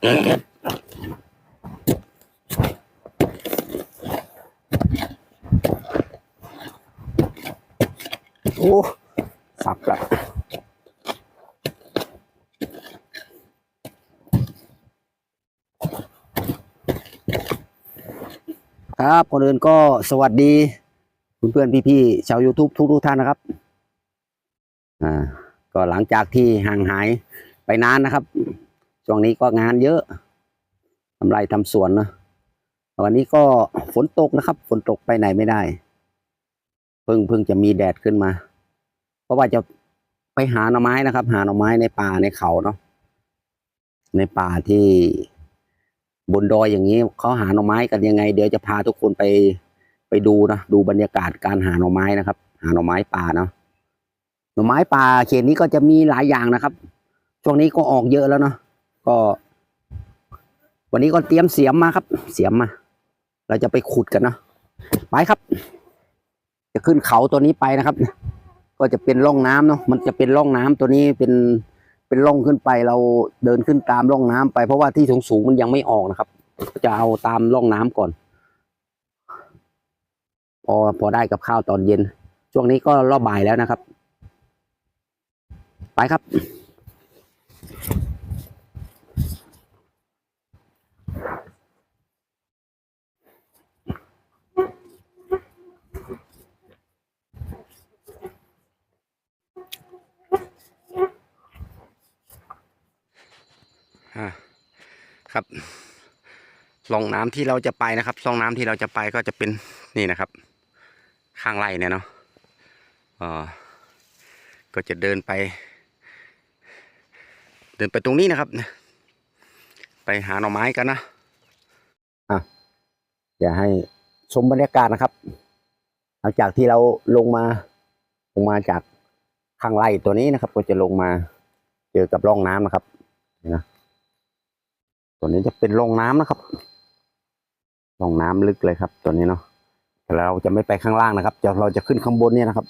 โอ้สับละครับคนอื่นก็สวัสดีเพื่อนๆพี่ๆชาว YouTube ทุกๆท่านนะครับ อ่า ก็หลังจากที่ห่างหายไปนานนะครับ ช่วงนี้ก็งานเยอะทำไรทำสวนนะวันนี้ก็ฝนตกนะครับ ฝนตกไปไหนไม่ได้เพิ่งเพิ่งจะมีแดดขึ้นมา เพราะว่าจะไปหาหน่อไม้นะครับ หาหน่อไม้ในป่าในเขาเนาะในป่าที่บนดอยอย่างนี้เขาหาหน่อไม้กันยังไง เดี๋ยวจะพาทุกคนไปไปดูนะดูบรรยากาศการหาหน่อไม้นะครับ หาหน่อไม้ป่าเนาะหน่อไม้ป่าเขตนี้ก็จะมีหลายอย่างนะครับ ช่วงนี้ก็ออกเยอะแล้วเนาะ ก็ วันนี้ก็เตรียมเสียมมาครับ เสียมมา เราจะไปขุดกันเนาะไปครับ จะขึ้นเขาตัวนี้ไปนะครับ ก็จะเป็นร่องน้ำเนาะมันจะเป็นร่องน้ำตัวนี้เป็นเป็นร่องขึ้นไปเราเดินขึ้นตามร่องน้ำไปเพราะว่าที่สูงสูงมันยังไม่ออกนะครับ จะเอาตามร่องน้ำก่อน พอพอได้กับข้าวตอนเย็น ช่วงนี้ก็รอบบ่ายแล้วนะครับ ไปครับ องน้ำที่เราจะไปนะครับร่องน้ำที่เราจะไปก็จะเป็นนี่นะครับ ข้างไร่เนี่ยเนาะก็จะเดินไป เดินไปตรงนี้นะครับ ไปหาหน่อไม้กันนะอะให้ชมบรรยากาศนะครับ หลังจากที่เราลงมาลงมาจากข้างไร่ตัวนี้นะครับ ก็จะลงมาเจอกับร่องน้ำนะครับนะตัวนี้จะเป็นร่องน้ำนะครับ ลงน้ำลึกเลยครับ ตัวนี้เนาะแต่เราจะไม่ไปข้างล่างนะครับจะเราจะขึ้นข้างบนเนี่ยนะครับ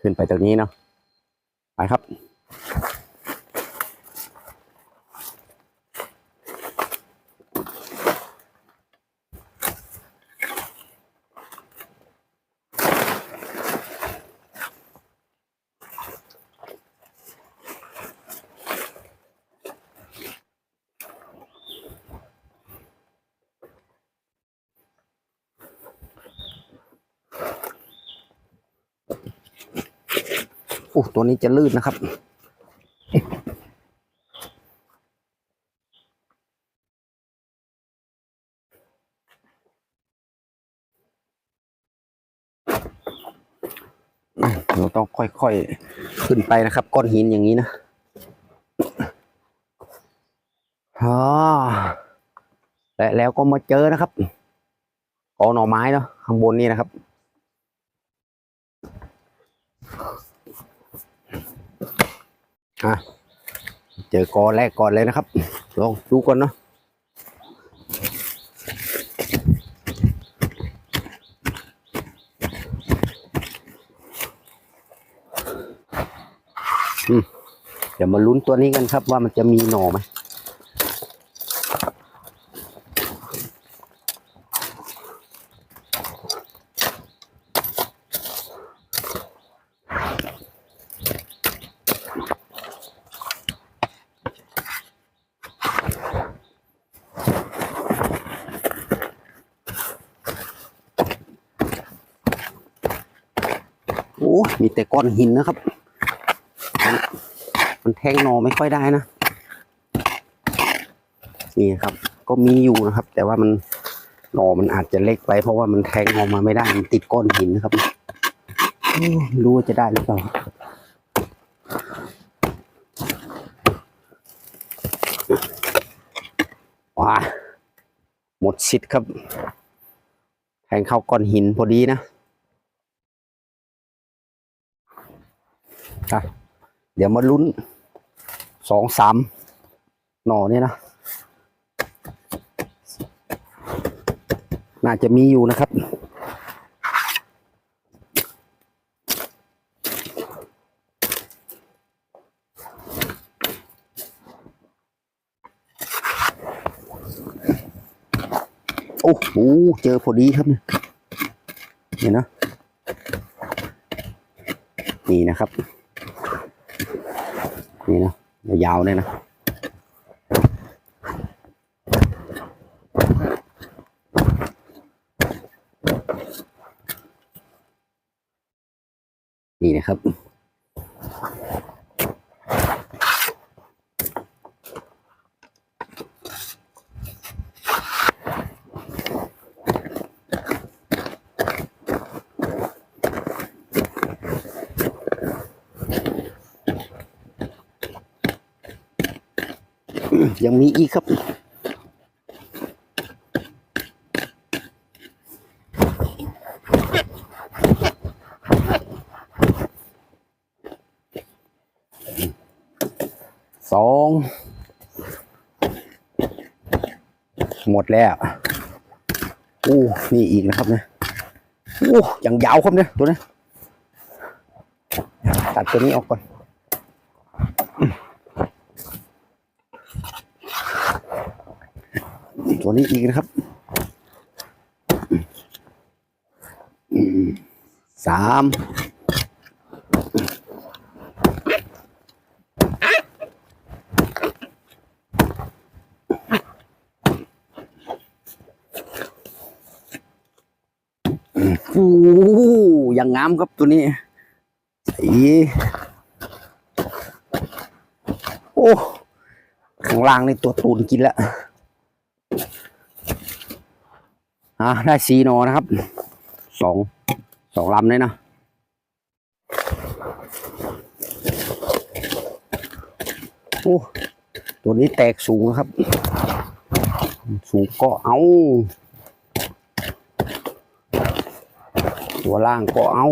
ขึ้นไปตรงนี้เนาะไปครับ โอ้ตัวนี้จะลื่นนะครับ เราต้องค่อยๆ ขึ้นไปนะครับ ก้อนหินอย่างนี้นะอ๋อและแล้วก็มาเจอนะครับกอหน่อไม้เนาะข้างบนนี่นะครับ อะเจอกอแรกก่อนเลยนะครับ ลองดูก่อนเนาะอืมเดี๋ยวมาลุ้นตัวนี้กันครับว่ามันจะมีหน่อไหม มีแต่ก้อนหินนะครับ มันแทงหนอไม่ค่อยได้นะ นี่ครับ ก็มีอยู่นะครับ แต่ว่ามันหนอมันอาจจะเล็กไป เพราะว่ามันแทงออกมาไม่ได้ มันติดก้อนหินนะครับรู้ว่าจะได้หรือเปล่าว้าหมดสิทธิ์ครับ แทงเข้าก้อนหินพอดีนะ นะเดี๋ยวมาลุ้นสองสามหน่อเนี่ยนะ น่าจะมีอยู่นะครับ โอ้โห เจอพอดีครับเนี่ยเห็นนะนี่นะครับ นี่นะยาวๆเลยนะนี่นะครับ ยังมีอีกครับ สอง หมดแล้วอู้นี่อีกนะครับเนี่ยอู้ยังยาวครับเนี่ยตัวนี้ตัดตัวนี้ออกก่อน ตัวนี้อีกนะครับสามโอ้ยังงามครับตัวนี้สีโอ้ ข้างล่างนี่ตัวตูนกินแล้ว อ่าได้สีนอนะครับสองสองลำเลยนะโอ้ตัวนี้แตกสูงนะครับ สูงก็เอา ตัวล่างก็เอา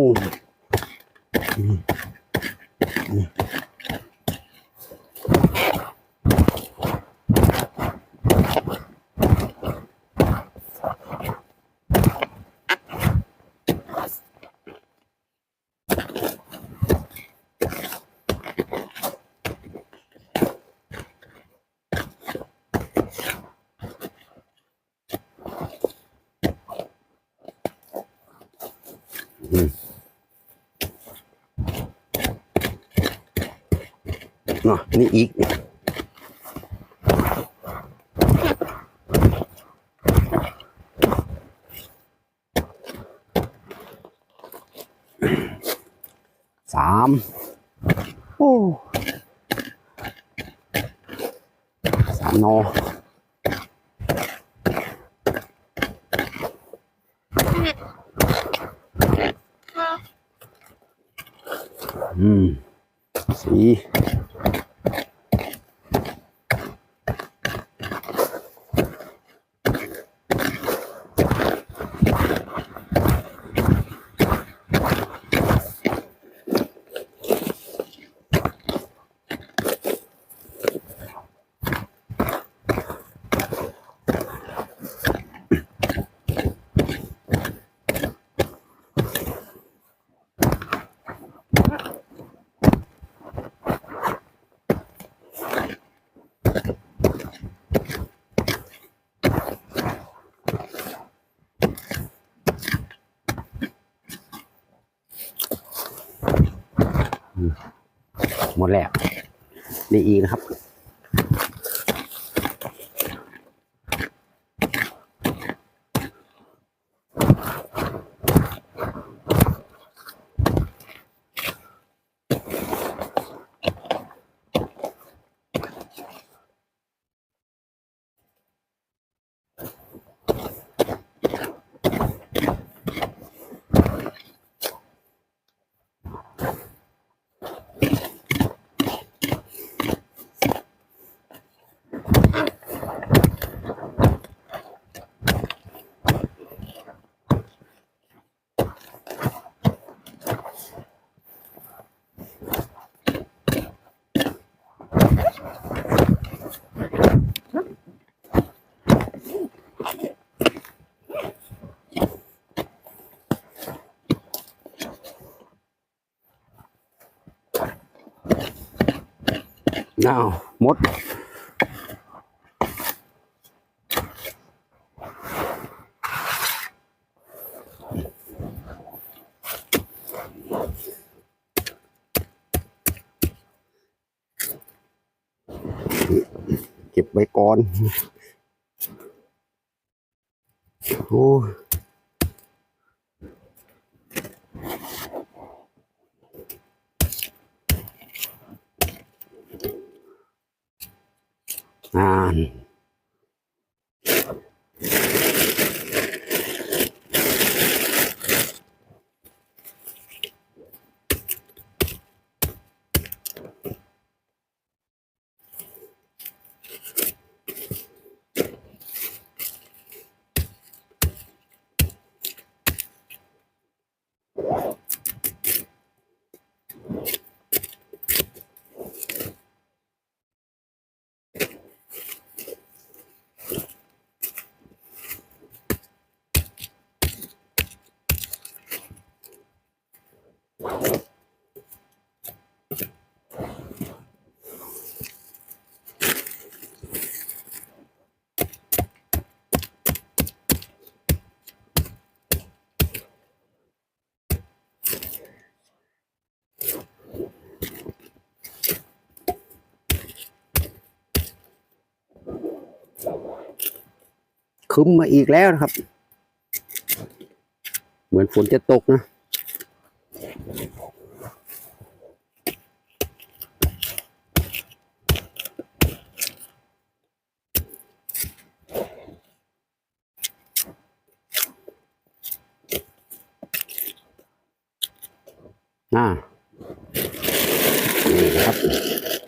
นี่นี่อะนี่อีกสามโอ้สามโนออืมสี่ หมดแล้วนี่อีกนะครับ้าหมดเก็บไว้ก่อน โอ้ ย คึ้มมาอีกแล้วนะครับ เหมือนฝนจะตกนะอ่านี่นะครับครับ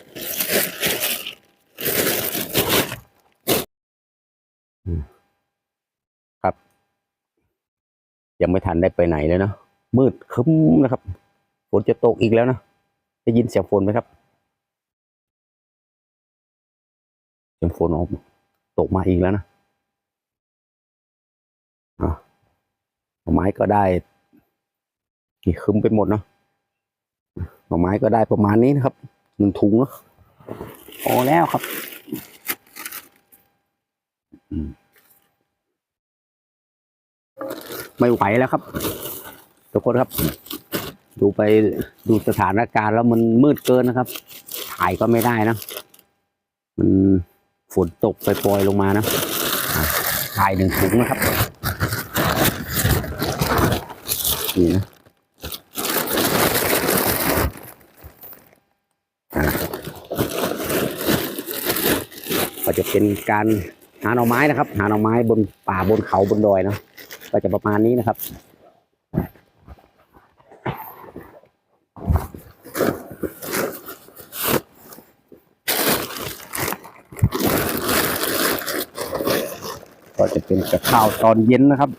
ยังไม่ทันได้ไปไหนเลยเนาะมืดคึ้มนะครับฝนจะตกอีกแล้วนะได้ยินเสียงฝนไหมครับเสียงฝนออกตกมาอีกแล้วนะอะหน่อไม้ก็ได้นี่คึ้มไปหมดเนาะหน่อไม้ก็ได้ประมาณนี้นะครับหนึ่งถุงเนาะพอแล้วครับ ไม่ไหวแล้วครับ ทุกคนครับ ดูไปดูสถานการณ์แล้วมันมืดเกินนะครับ ถ่ายก็ไม่ได้นะ มันฝนตกไปปล่อยลงมานะถ่ายหนึ่งถุงนะครับ นี่นะอะก็จะเป็นการหาหน่อไม้นะครับ หาหน่อไม้บนป่าบนเขาบนดอยเนาะ ก็จะประมาณนี้นะครับก็จะเป็นกับข้าวตอนเย็นนะครับ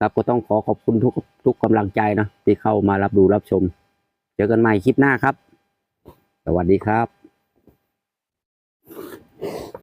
ครับก็ต้องขอขอบคุณทุกทุกกำลังใจนะที่เข้ามารับดูรับชม เจอกันใหม่คลิปหน้าครับ สวัสดีครับ